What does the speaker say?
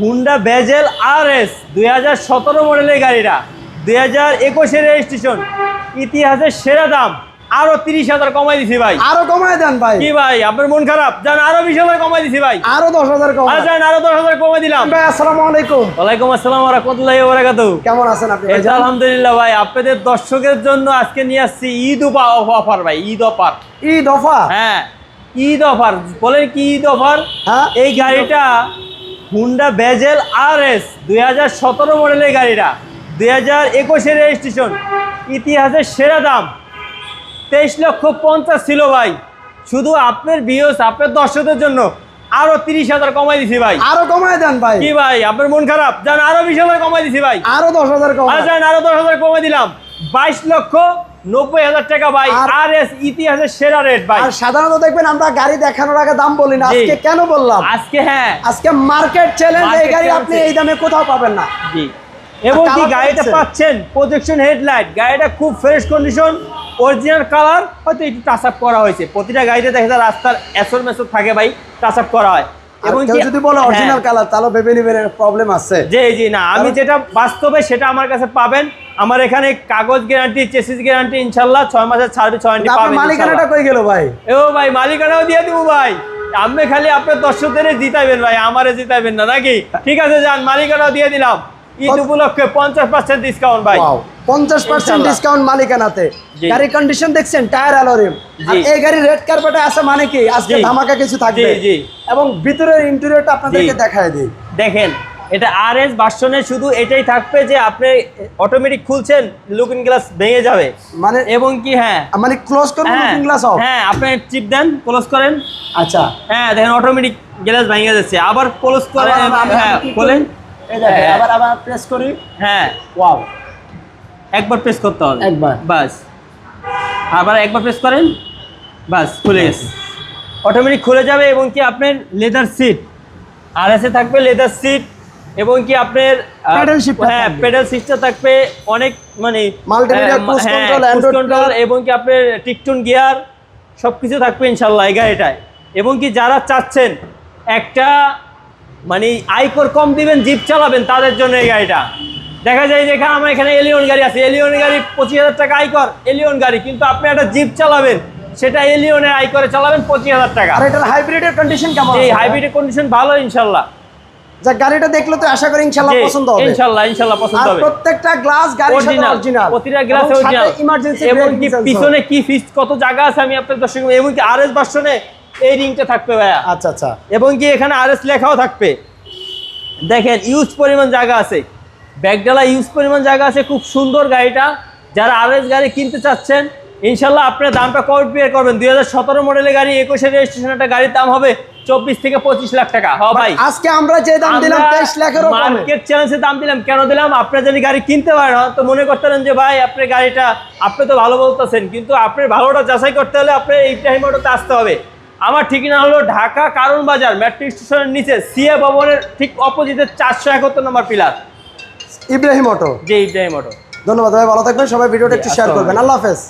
Honda বেজেল আর S দুই হাজার সতেরো মডেলের গাড়িটা দুই হাজার একুশের রেজিস্ট্রেশন ইতিহাসের সেরা দাম আরও তিরিশ হাজার কমাই দিছি ভাই। আরও কমায় দেন ভাই। কি ভাই আপনার মন খারাপ? জান আরও বিশ হাজার কমাই দিছি ভাই। আরও দশ হাজার আর কমায় জান আরও দশ হাজার কমাই দিলাম। ভাই আসসালামু আলাইকুম। ওয়ালাইকুম আসসালাম রহমতুল্লাহি ওয়া বারাকাতুহু কেমন আছেন আপনি তো আলহামদুলিল্লাহ ভাই আপনাদের দর্শকের জন্য আজকে নিয়ে আসছি ঈদ অফার ভাই ঈদ অফার। ঈদ অফা হ্যাঁ ঈদ অফার। বলেন কি ঈদ অফার? হ্যাঁ। এই গাড়িটা হুন্ডা বেজেল আর এস দুই হাজার সতেরো মডেলের গাড়িটা দুই হাজার একুশের রেজিস্ট্রেশন ইতিহাসের সেরা দাম। তেইশ লক্ষ পঞ্চাশ ছিল ভাই। শুধু আপনার বিয়স আপনার দর্শকদের জন্য আরও তিরিশ হাজার কমাই দিছি ভাই। আরও কমায় দেন ভাই। কি ভাই আপনার মন খারাপ? জান আরও বিশ হাজার কমাই দিছি ভাই। আরও দশ হাজার আরও দশ হাজার কমাই দিলাম। বাইশ লক্ষ নব্বই হাজার টাকা ভাই। আর- আর এস ইতিহাসের সেরা রেট ভাই। আর সাধারণত দেখবেন আমরা গাড়ি দেখানোর আগে দাম বলি না আজকে কেন বললাম? আজকে হ্যাঁ। আজকে মার্কেট চ্যালেঞ্জ এই গাড়ি আপনি এই দামে কোথাও পাবেন না। জি। এবং কি গাড়িটা? পাচ্ছেন? প্রজেকশন হেডলাইট গাড়িটা খুব ফ্রেশ কন্ডিশন অরিজিনাল কালার হয়তো একটু টাচ আপ করা হয়েছে। প্রতিটা গাড়িতে দেখা যায় রাস্তার এসর মেসর থাকে ভাই টাচ আপ করা হয়। এবং কেউ যদি বলে অরিজিনাল হ্যাঁ, কালার তাহলে ভেবে নেবেন প্রবলেম আছে। জি জি না আমি যেটা বাস্তবে সেটা আমার কাছে পাবেন। আমার এখানে কাগজ গ্যারান্টি চেসিস গ্যারান্টি ইনশাল্লাহ ছয় মাসের সার্ভিস ওয়ারেন্টি পাবেন মালিকানাটা কই গেল ভাই? ও ভাই মালিকানাও দিয়ে দিব ভাই। আপনি খালি আপনার দর্শকদের জিতাবেন ভাই আমারে জিতাবেন না নাকি? ঠিক আছে যান মালিকানাও দিয়ে দিলাম। ঈদ উপলক্ষে পঞ্চাশ পার্সেন্ট ডিসকাউন্ট ভাই। ওয়াও পঞ্চাশ পার্সেন্ট ইনশাল্লাহ। ডিসকাউন্ট মালিকানাতে। জি। গাড়ির কন্ডিশন দেখছেন টায়ার অ্যালোরিম আর এই গাড়ি রেড কার্পেটে আছে মানে কি? আজকে ধামাকা কিছু থাকবে। জি। এবং ভিতরের ইন্টেরিয়রটা আপনাদেরকে দেখায় দিই। দেখেন এটা আর এস ভার্সনে শুধু এটাই থাকবে যে আপনি অটোমেটিক খুলছেন লুকিং গ্লাস ভেঙে যাবে। মানে এবং কি হ্যাঁ। মানে ক্লোজ হ্যাঁ লুকিং গ্লাস অফ হ্যাঁ আপনি চিপ দেন ক্লোজ করেন। আচ্ছা। হ্যাঁ দেখেন অটোমেটিক গ্লাস ভেঙে যাচ্ছে। আবার ক্লোজ করেন হ্যাঁ খোলেন। আবার আবার প্রেস করি। হ্যাঁ। ওয়াও একবার প্রেস করতে হবে। একবার। বাস। আবার একবার প্রেস করেন। বাস খুলে গেছে। অটোমেটিক খুলে যাবে এবং কি আপনার লেদার সিট আর এসে থাকবে লেদার সিট এবং কি আপনার হ্যাঁ থাকবে। পেডাল সিটটা থাকবে অনেক মানে হ্যাঁ, Auto। এবং কি আপনার টিকটুন গিয়ার সব কিছু থাকবে ইনশাল্লাহ এই গাড়িটায়। এবং কি যারা চাচ্ছেন একটা মানে আয়কর কম দিবেন জিপ চালাবেন তাদের জন্য এই গাড়িটা। দেখা যায় যে এখানে আমার এখানে এলিয়ন গাড়ি আছে। এলিয়ন গাড়ি পঁচিশ হাজার টাকা আয়কর এলিয়ন গাড়ি। কিন্তু আপনি একটা জিপ চালাবেন সেটা এলিয়নের আয়করে চালাবেন পঁচিশ হাজার টাকা। আর এটার হাইব্রিডের কন্ডিশন কেমন এই? হাইব্রিডের কন্ডিশন ভালো ইনশাল্লাহ। যা গাড়িটা দেখলে তো আশা করি ইনশাআল্লাহ পছন্দ হবে। ইনশাল্লাহ পছন্দ হবে। প্রত্যেকটা গ্লাস গাড়ির সাথে অরিজিনাল প্রতিটা গ্লাস অরিজিনাল ইমার্জেন্সি পিছনে কি ফিস কত জায়গা আছে আমি আপনার দর্শক এবং কি আরএস ভার্সনে এই রিংটা থাকবে ভাইয়া। আচ্ছা আচ্ছা। এবং কি এখানে আরএস লেখাও থাকবে। দেখেন ইউজ পরিমাণ জায়গা আছে। ব্যাগডালা ইউজ পরিমাণ জায়গা আছে খুব সুন্দর গাড়িটা। যারা আরএস গাড়ি কিনতে চাচ্ছেন ইনশাল্লাহ আপনার দামটা কম পেয়ার করবেন। দুই হাজার সতেরো মডেলের গাড়ি একুশে রেজিস্ট্রেশন একটা গাড়ির দাম হবে চব্বিশ থেকে পঁচিশ লাখ টাকা। হ ভাই। আজকে আমরা যে দাম দিলাম তেইশ লাখেরও কমে। মার্কেট চ্যালেঞ্জের দাম দিলাম কেন দিলাম? আপনার যদি গাড়ি কিনতে পারেন তো মনে করতেন যে ভাই আপনার গাড়িটা আপনি তো ভালো বলতেছেন কিন্তু আপনার ভালোটা যাচাই করতে হলে আপনার এই টাইম আসতে হবে। আমার ঠিকানা হলো ঢাকা কারণ বাজার ম্যাট্রিক স্টেশনের নিচে সিএ ভবনের ঠিক অপোজিটে চারশো একাত্তর নম্বর পিলার ইব্রাহিম অটো। জি ইব্রাহিম অটো। ধন্যবাদ ভাই ভালো থাকবেন সবাই ভিডিওটা একটু শেয়ার করবেন। আল্লাহ হাফেজ।